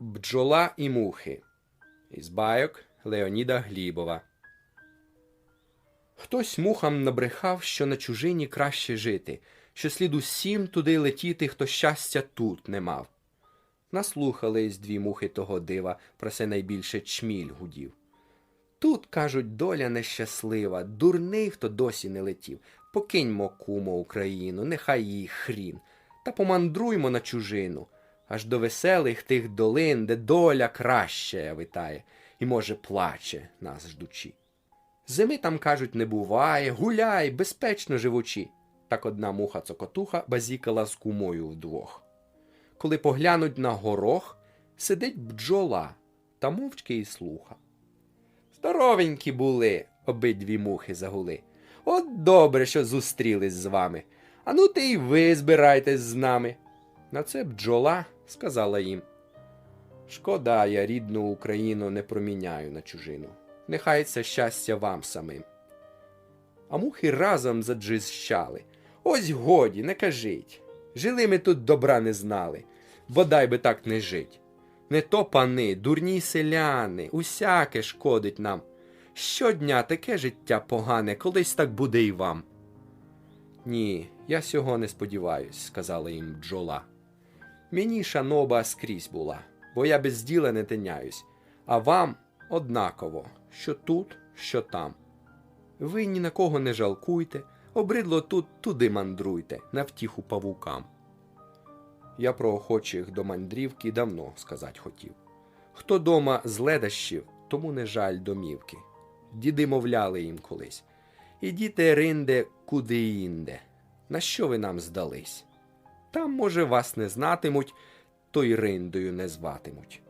Бджола і мухи. Із байок Леоніда Глібова. Хтось мухам набрехав, що на чужині краще жити, що слід усім туди летіти, хто щастя тут не мав. Наслухались дві мухи того дива, про це найбільше чміль гудів. Тут, кажуть, доля нещаслива, дурний, хто досі не летів. Покиньмо, кумо, Україну, нехай їй хрін, та помандруймо на чужину, аж до веселих тих долин, де доля краще витає, і, може, плаче нас ждучи. Зими там, кажуть, не буває, гуляй, безпечно живучи. Так одна муха цокотуха базікала з кумою вдвох. Коли поглянуть на горох, сидить бджола та мовчки і слуха. Здоровенькі були, обидві мухи загули. От добре, що зустрілись з вами. А ну ти й ви збирайтесь з нами. На це бджола сказала їм. Шкода, я рідну Україну не проміняю на чужину. Нехай це щастя вам самим. А мухи разом заджищали. Ось годі, не кажіть. Жили ми тут добра не знали, бодай би так не жить. Не то пани, дурні селяни, усяке шкодить нам. Щодня таке життя погане, колись так буде і вам. Ні, я сього не сподіваюсь, сказала їм бджола. Мені шаноба скрізь була, бо я без діла не тиняюсь, а вам однаково, що тут, що там. Ви ні на кого не жалкуйте, обридло тут туди мандруйте, на втіху павукам. Я про охочих до мандрівки давно сказать хотів. Хто дома з ледащів, тому не жаль домівки. Діди мовляли їм колись. Ідіте, ринде, куди інде. На що ви нам здались? Там, може, вас не знатимуть, то й риндою не зватимуть.